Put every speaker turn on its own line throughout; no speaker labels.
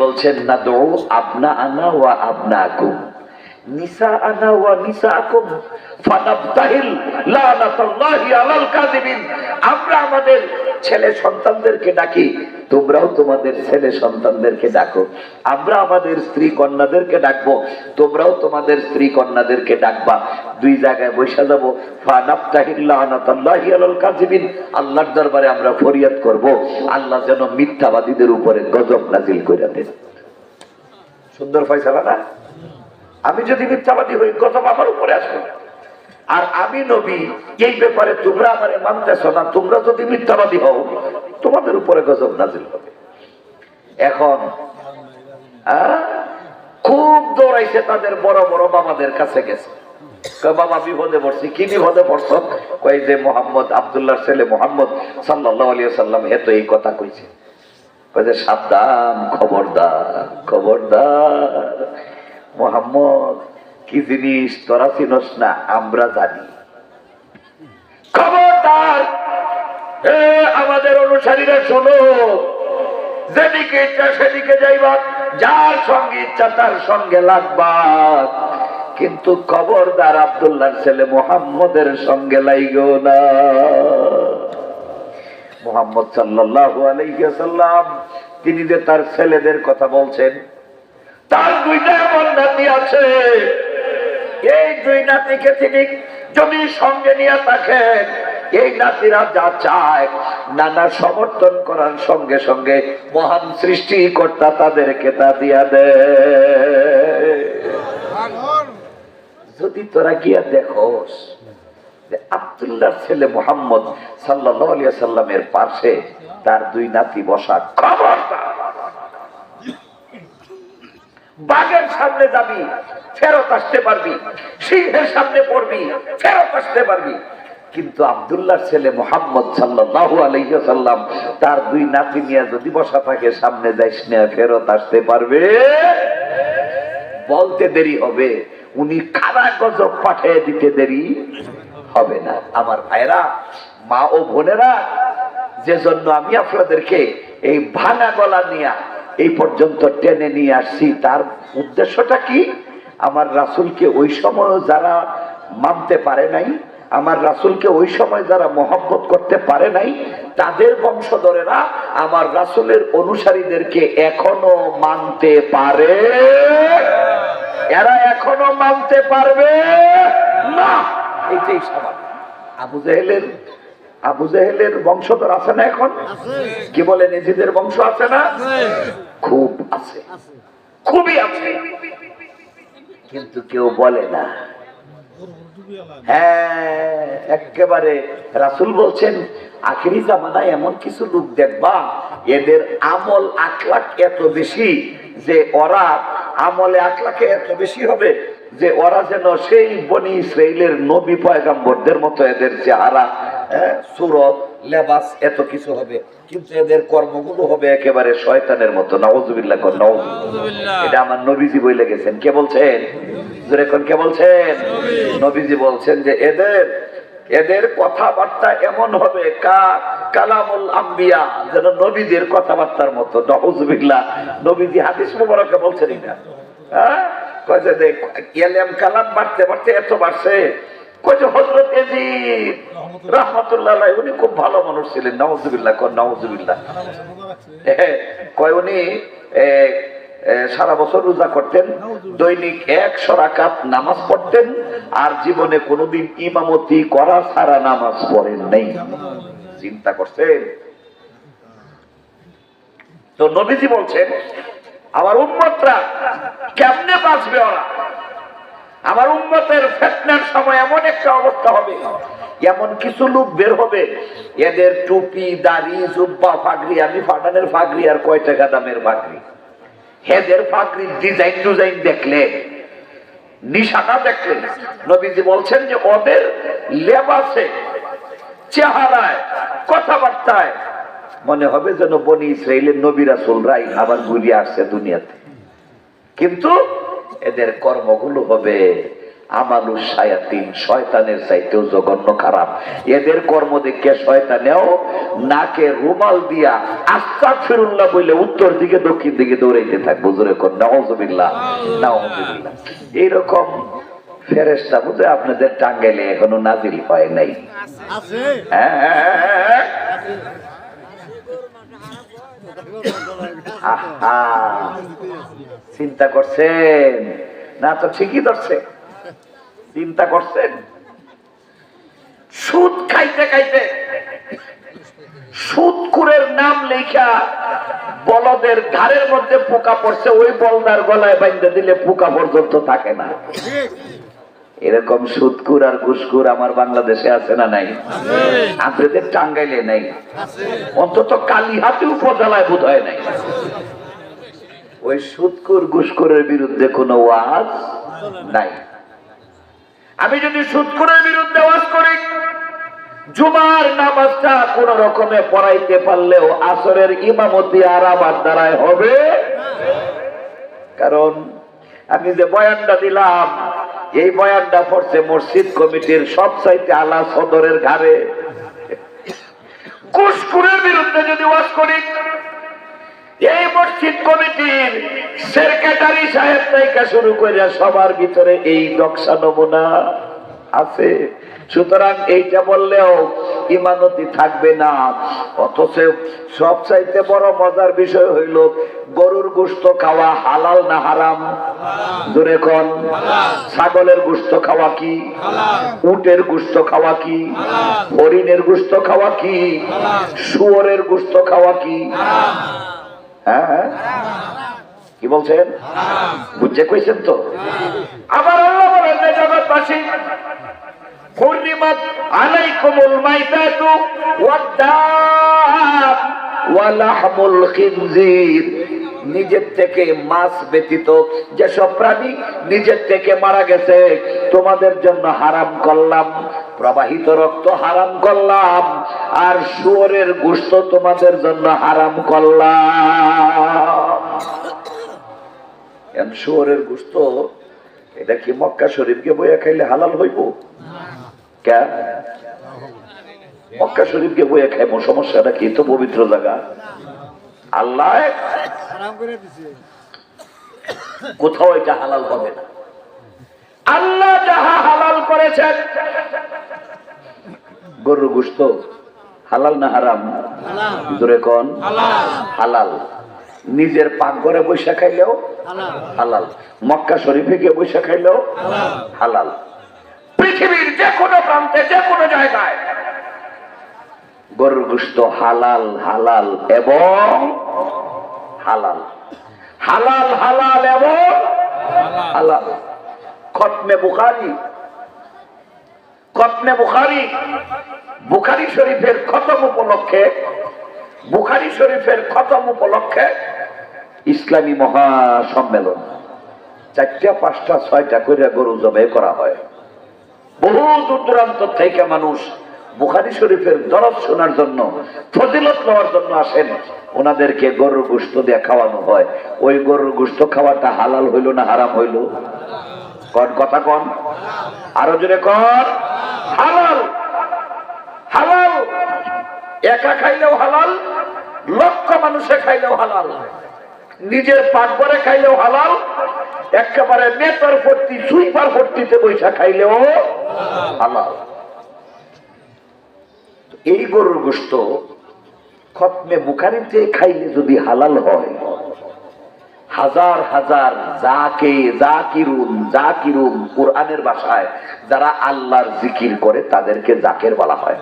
বলছেন না দৌ আপনা আনা ওয়া আপনা আকুম নিসা আনা ওয়া নিসা আকুম ফানাবতাহিল লানাতাল্লাহি আলাল কাযিবিন। আমরা আমাদের ছেলে সন্তানদেরকে ডাকি, তোমরাও তোমাদের ছেলে সন্তানদেরকে ডাকো। আমরা আমাদের স্ত্রী কন্যাদেরকে ডাকবো, তোমরাও তোমাদের স্ত্রী কন্যাদেরকে ডাকবা। দুই জায়গায় বসে যাব। আল্লাহর দরবারে আমরা ফরিয়াদ করব। আল্লাহ যেন মিথ্যাবাদীদের উপরে গজব নাজিল করে দেন। সুন্দর ফয়সালা না? আমি যদি মিথ্যাবাদী হই, গজব আমার উপরে আসবে আর আমি নবী এই ব্যাপারে তোমরা আমার মানতেছ না তোমরা যদি মিথ্যাবাদী হও তোমাদের উপরে গজব নাজিল হবে। এখন আহ, খুব দৌড়াইছে তাদের বড় বড় বাবাদের কাছে গেছে। বাবা বিপদে পড়ছি কি বিপদে পড়ছ? কয় যে মোহাম্মদ আবদুল্লাহ ছেলে মোহাম্মদ সাল্লাহ আলিয়া সাল্লাম হে তো এই কথা কইছে। কয় সাবধান খবরদার খবরদার। মোহাম্মদ কি জিনিস, তোরা চিনস না, আমরা জানি। খবরদার! আমাদের অনুসারীরা শোনো। যেদিকে ইচ্ছা সেদিকে যাইবা, যার সঙ্গে ইচ্ছা তার সঙ্গে লাগবা। কিন্তু খবরদার আব্দুল্লাহর ছেলে মোহাম্মদের সঙ্গে লাইগো না। মোহাম্মদ সাল্লাল্লাহু আলাইহি সাল্লাম তিনি যে তার ছেলেদের কথা বলছেন, তার দুইটা আমার নাতি আছে। এই দুই নাতিকে তিনি যদি সঙ্গে নিয়ে থাকেন। এই নাতিরা যা চায়, নানা সমর্থন করার সঙ্গে সঙ্গে মহান সৃষ্টি সৃষ্টিকর্তা তাদেরকে তা দিয়া দেয় যদি তোরা গিয়া দেখোস আব্দুল্লাহ ছেলে মোহাম্মদ সাল্লাহ সাল্লামের পাশে তার দুই নাতি বসা খবরদার বাঘের সামনে যাবি, ফেরত আসতে পারবি, সিংহের সামনে পড়বি, ফেরত আসতে পারবি। কিন্তু আব্দুল্লাহ ছেলে মোহাম্মদ সাল্লাহ আলাইসাল্লাম তার দুই নাতি নিয়ে যদি বসা থাকে, সামনে যাইস না, ফেরত আসতে পারবে? বলতে দেরি হবে, উনি কারা গজব পাঠিয়ে দিতে দেরি হবে না। আমার ভাইরা মা ও বোনেরা যে জন্য আমি আপনাদেরকে এই ভাঙা গলা নিয়ে এই পর্যন্ত টেনে নিয়ে আসছি। তার উদ্দেশ্যটা কি? আমার রাসুলকে ওই সময় যারা মানতে পারে নাই, আমার রাসুলকে ওই সময় যারা মহব্বত করতে পারে নাই, তাদের বংশধরেরা আমার রাসুলের অনুসারীদেরকে এখনও মানতে পারে? এরা এখনও মানতে পারবে? না। এটাই স্বাভাবিক। আবু জাহেলের আবু জাহেলের বংশধর আছে না এখন? কি বলে নিজেদের বংশ আছে না? খুব আছে। খুবই আছে। কিন্তু কেউ বলে না। হ্যাঁ আখেরি জামানায় এমন কিছু লোক দেখবা, এদের আমল আখলাক এত বেশি যে ওরা আমলে আখলাকে এত বেশি হবে যে ওরা যেন সেই বনি নবী পয়গাম্বরদের মতো এদের চেহারা হ্যাঁ, সুরত লেবাস এত কিছু হবে। কিন্তু এদের কর্মগুলো হবে একেবারে শয়তানের মতো। নওয়াজুবিল্লাহ কর এটা আমার নবীজি গেছেন। কে বলছেন? কোন কে বলছেন? নবীজি বলছেন যে এদের এদের কথাবার্তা এমন হবে কা কালামুল আম্বিয়া যেন নবীদের কথাবার্তার মতো। নওয়াজুবিল্লাহ নবীজি হাদিস মুবারকে বলছেন না হ্যাঁ? কয় যে কালাম বাড়তে বাড়তে এত বাড়ছে। কয় হজরত এজিদ রহমতুল্লাহ। উনি খুব ভালো মানুষ ছিলেন নওয়াজুবিল্লাহ কর নওয়াজুবিল্লাহ কয় উনি এ, এ, সারা বছর রোজা করতেন দৈনিক একশো রাকাত নামাজ পড়তেন আর জীবনে কোনোদিন ইমামতি করা সারা নামাজ পড়েন নেই। চিন্তা করছেন? তো নবীজি বলছেন আমার উন্মতরা কেমনে বাঁচবে ওরা? আমার এমন একটা অবস্থা হবে। এমন কিছু লোক বের হবে, এদের টুপি, দাড়ি, জুব্বা ফাগরি আমি ফাটানের ফাগরি আর কয় টাকা দামের ফাগরি হেদের ফাগরি ডিজাইন ডিজাইন দেখলে নিশাটা দেখলে, নবীজি বলছেন যে ওদের লেবাসে, চেহারায়, কথাবার্তায় মনে হবে যেন বনি ইসরায়েলের নবীরা রাই আবার ঘুরিয়ে আসছে দুনিয়াতে। কিন্তু এদের কর্মগুলো হবে শায়াতিন শয়তানের চাইতেও জঘন্য খারাপ। এদের কর্ম দেখে শয়তানেও নাকে রুমাল দিয়া আস্তাক ফিরুল্লাহ বলে উত্তর দিকে দক্ষিণ দিকে দৌড়াইতে থাকব। জোরে কর নাউজুবিল্লাহ নাউজুবিল্লাহ। এইরকম ফেরেস্তা বুঝে আপনাদের টাঙ্গাইলে এখনও নাজিল হয় নাই।
আছে।
হ্যাঁ। আহা চিন্তা করছেন? না তো ঠিকই ধরছে। চিন্তা করছেন? সুদ খাইতে খাইতে সুদকুরের নাম লেখা বলদের ঘাড়ের মধ্যে পোকা পড়ছে, ওই বলদার গলায় বাইন্ধে দিলে পোকা পর্যন্ত থাকে না। এরকম সুদকুর আর ঘুসকুর আমার বাংলাদেশে আছে না নাই? আপনাদের টাঙ্গাইলে নাই? অন্তত কালীহাতি উপজেলায় বোধ হয় নাই। ওই সুদকুর ঘুসকুরের বিরুদ্ধে কোনো ওয়াজ নাই। আমি যদি সুদকুরের বিরুদ্ধে ওয়াজ করি, জুমার নামাজটা কোন রকমে পড়াইতে পারলেও আসরের ইমামতি আর আমার দ্বারাই হবে কারণ আমি যে বয়ানটা দিলাম, এই বয়ানটা পড়ছে মসজিদ কমিটির সব চাইতে আলা সদরের ঘাড়ে। কুসকুরের বিরুদ্ধে যদি ওয়াজ করি এই মসজিদ কমিটির সেক্রেটারি সাহেব থেকে শুরু করে সবার ভিতরে এই নকশা নমুনা আছে। সুতরাং এইটা বললেও ইমানতি থাকবে না। অথচ সব চাইতে বড় মজার বিষয় হইল, গরুর গোস্ত খাওয়া হালাল না হারাম? দূরে কন? ছাগলের গোস্ত খাওয়া কি? উটের গোস্ত খাওয়া কি? হরিণের গুস্ত খাওয়া কি? শুয়োরের গোস্ত খাওয়া কি? হ্যাঁ হ্যাঁ। কি বলছেন বুঝছে কইছেন তো আবার আল্লাহ বলেন যে জগৎবাসী حرمت عليكم الميتة والدم ولحم الخنزير নিজের থেকে মাছ ব্যতীত যেসব প্রাণী নিজের থেকে মারা গেছে তোমাদের জন্য হারাম করলাম প্রবাহিত রক্ত হারাম করলাম আর শুয়োরের গোস্ত তোমাদের জন্য হারাম করলাম শুয়োরের গোস্ত এটা কি মক্কা শরীফকে বইয়া খাইলে হালাল হইব? কেন? মক্কা শরীফকে বইয়া খাইবো সমস্যাটা কি? তো পবিত্র জায়গা। আল্লাহ কোথাও এটা হালাল হবে না। আল্লাহ যাহা হালাল করেছেন গরুর গুস্ত হালাল না হারাম? দূরে কন। হালাল। নিজের পাকঘরে বৈশা খাইলেও
হালাল।
হালাল। মক্কা শরীফে গিয়ে বৈশা খাইলেও হালাল। পৃথিবীর যে কোনো প্রান্তে যে কোনো জায়গায় গরুর গোস্ত হালাল হালাল এবং হালাল। হালাল হালাল এবং হালাল। খতমে বুখারি। খতমে বুখারি। বুখারি শরীফের খতম উপলক্ষে, বুখারি শরীফের খতম উপলক্ষে ইসলামী মহাসম্মেলন। চারটা, পাঁচটা, ছয়টা করে গরু জবাই করা হয়। বহু দূর দূরান্ত থেকে মানুষ বুখারি শরীফের দরদ শোনার জন্য, ফজিলত নেওয়ার জন্য আসেন। ওনাদেরকে গরুর গুস্ত দিয়ে খাওয়ানো হয়। ওই গরুর গুস্ত খাওয়াটা হালাল হইল না হারাম হইল? কন কথা কন। আরও জোরে কন হালাল! হালাল। একা খাইলেও হালাল, লক্ষ মানুষে খাইলেও হালাল। নিজের পাকঘরে খাইলেও হালাল, একেবারে নেতার ভর্তি, সুইপার ভর্তিতে বৈশা খাইলেও হালাল। এই গরুর গোস্ত খতমে বুখারিতে খাইলে যদি হালাল হয়, হাজার হাজার জাকে জাকিরুন জাকিরুন কোরআনের ভাষায়, যারা আল্লাহর জিকির করে তাদেরকে জাকের বলা হয়।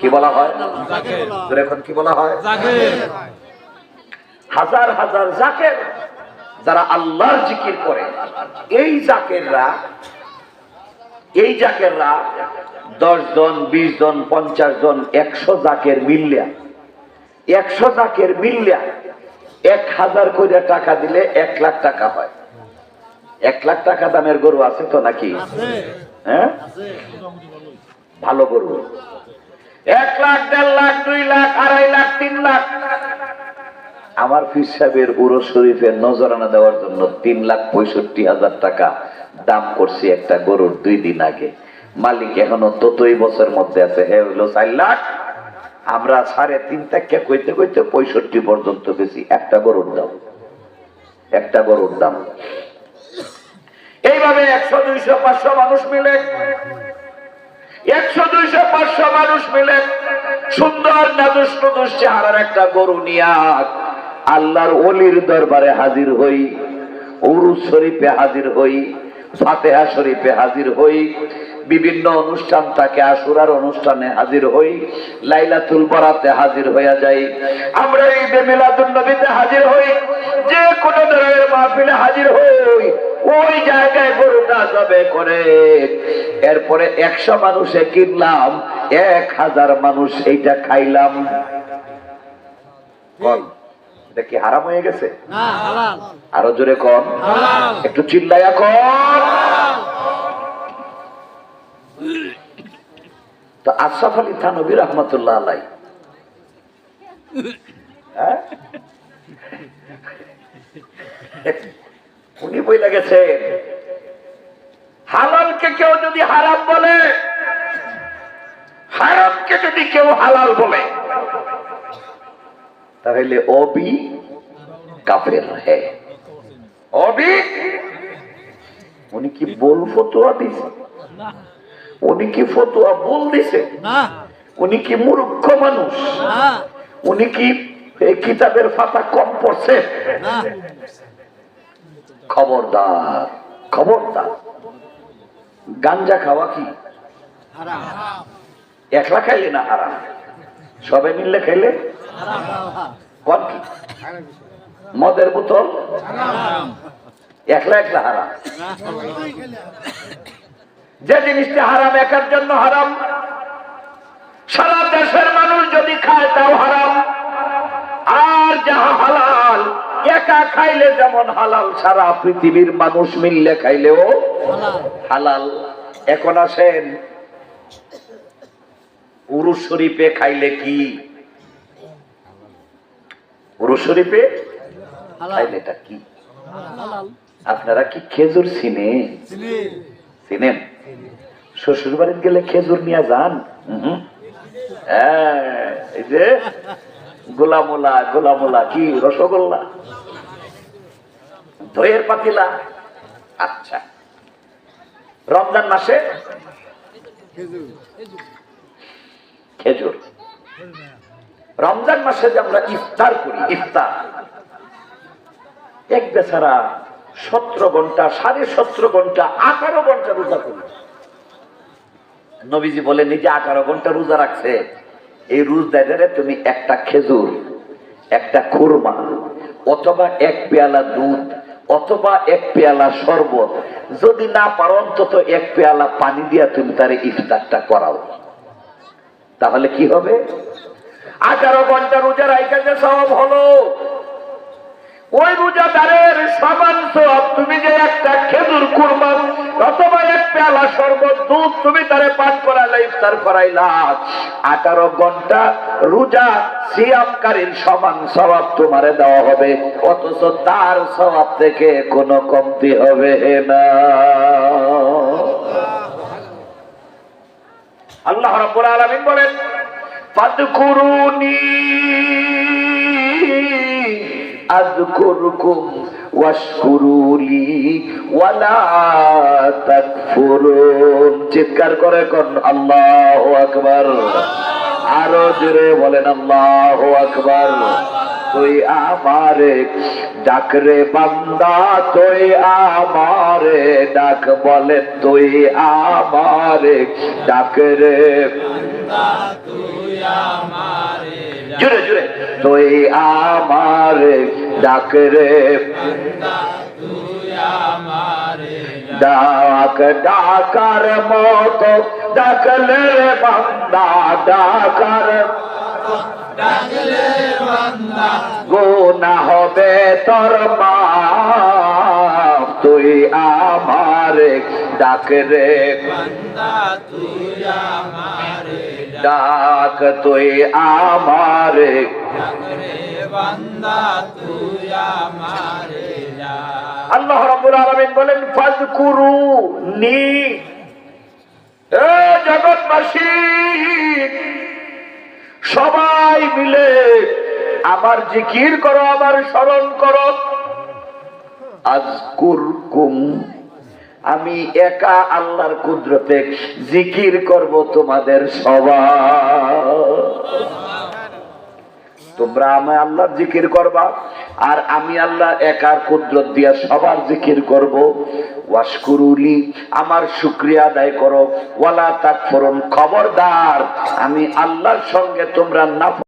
কি বলা হয়? এখন কি বলা হয়? হাজার হাজার জাকের যারা আল্লাহর জিকির করে। এই জাকেররা এই জাকেররা দশ জন বিশ জন পঞ্চাশ জন একশো জাকের মিল্লিয়া। একশো জাকের মিল্লিয়া এক হাজার করে টাকা দিলে এক লাখ টাকা হয়। এক লাখ টাকা দামের গরু আছে তো নাকি? হ্যাঁ? ভালো গরু। এক লাখ, দেড় লাখ, দুই লাখ, আড়াই লাখ, তিন লাখ। আমার ফির সাহেবের উরো শরীফের নজরানা দেওয়ার জন্য তিন লাখ পঁয়ষট্টি হাজার টাকা দাম করছি একটা গরুর দুই দিন আগে। মালিক এখনও ততই বছর মধ্যে আছে, হে হইল চার লাখ। আমরা সাড়ে তিন টাকা কইতে কইতে পঁয়ষট্টি পর্যন্ত বেশি একটা গরুর দাম। একটা গরুর দাম। এইভাবে একশো, দুইশো, পাঁচশো মানুষ মিলে একশো, দুইশো, পাঁচশো মানুষ মিলে সুন্দর নাদুস চেহারার একটা গরু নিয়া আল্লাহর অলির দরবারে হাজির হই উরু শরীফে হাজির হই। ফাতেহা শরীফে হাজির হই। বিভিন্ন অনুষ্ঠান থাকে আসুরার অনুষ্ঠানে হাজির হই। লাইলাতুল বরাতে হাজির হইয়া যাই। আমরা ঈদে মিলাদুন নবীতে হাজির হই। যে কোনো ধরনের মাহফিলে হাজির হই। ওই জায়গায় গরুটা জবে করে। এরপরে একশো মানুষে কিনলাম। এক হাজার মানুষ এইটা খাইলাম। বল, এটা কি হারাম হয়ে গেছে? আরও জোরে কন একটু চিল্লাইয়া কন তো আশরাফ আলী থানবী রহমতুল্লাহ আলাই হ্যাঁ? উনি বইলা গেছে হালালকে কেউ যদি হারাম বলে হারামকে যদি কেউ হালাল বলে তাহলে অবি কাফের হ্যাঁ। অবি? উনি কি বল ফতোয়া দিছে? উনি কি ফতোয়া বল দিছে? উনি কি মূর্খ মানুষ? উনি কি এই কিতাবের ফাতা কম পড়ছে? খবরদার খবরদার। গাঞ্জা খাওয়া কি? একলা খাইলে না হারাম? সবাই মিললে কি মদের বোতল? একলা একলা হারাম। যে জিনিসটা হারাম, একার জন্য হারাম। সারা দেশের মানুষ যদি খায়, তাও হারাম। আর যাহা হালাল, একা খাইলে যেমন হালাল, সারা পৃথিবীর মানুষ মিললে খাইলেও
হালাল।
এখন আসেন উরুস শরীফে খাইলে কি? উরু শরীফে খাইলে এটা কি? আপনারা কি খেজুর চিনে?
চিনি।
চিনেন? শ্বশুর বাড়িতে গেলে খেজুর নিয়ে যান। হ্যাঁ, এই যে গোলামোলা গোলামোলা কি রসগোল্লা? দইয়ের পাতিলা। আচ্ছা। রমজান মাসে
খেজুর।
রমজান মাসে যে আমরা ইফতার করি, ইফতার। এক বেচারা সতেরো ঘণ্টা, সাড়ে সতেরো ঘণ্টা, আঠারো ঘণ্টা রোজা করি নবীজি বলে নিজে আঠারো ঘণ্টা রোজা রাখছে, এই রোজদারে তুমি একটা খেজুর, একটা খুরমা, অথবা এক পেয়ালা দুধ, অথবা এক পেয়ালা শরবত, যদি না পারো অন্তত এক পেয়ালা পানি দিয়া তুমি তার ইফতারটা করাও। তাহলে কি হবে? আঠারো ঘণ্টা রোজা রাইখা যে সব হলো। ওই রোজাদারের সমান সব তুমি যে একটা খেজুর কুরবান অথবা এক পেয়ালা শরবত দুধ তুমি তারে পান করাইলা, ইফতার করাইলা। আঠারো ঘণ্টা রোজা সিয়ামকারীর সমান স্বভাব তোমারে দেওয়া হবে, অথচ তার স্বভাব থেকে কোনো কমতি হবে না। আল্লাহ রাব্বুল আলামিন বলেন, ফাদকুরুনি আযকুরকুম ওয়াশকুরুলি ওয়ালা তাকফুরুন। চিৎকার করে কোন আল্লাহু আকবার। আরও জোরে বলেন, আল্লাহু আকবার। তুই আমারে ডাক রে বান্দা, তুই আমারে ডাক বলে, তুই আমারে ডাক রে জুড়ে জুড়ে। তুই আমারে ডাক রে ডাক, ডাকার মতো ডাকলে বান্দা, ডাকার গোনা হবে তোর মা তুই আমারে ডাক রে। ডাক তুই আমারে। আল্লাহ রাব্বুল আলামিন বলেন ফাজকুরু নি। জগৎবাসী সবাই মিলে আমার জিকির করো, আমার স্মরণ করো। আজকুর কুম আমি একা আল্লাহর কুদরতে জিকির করব তোমাদের সবার। তোমরা আমি আল্লাহর জিকির করবা, আর আমি আল্লাহ একার কুদরত দিয়া সবার জিকির করব। ওয়াশকুরুলি আমার শুক্রিয়া আদায় করো। ওয়ালা তাকফুরুন, খবরদার, আমি আল্লাহর সঙ্গে তোমরা না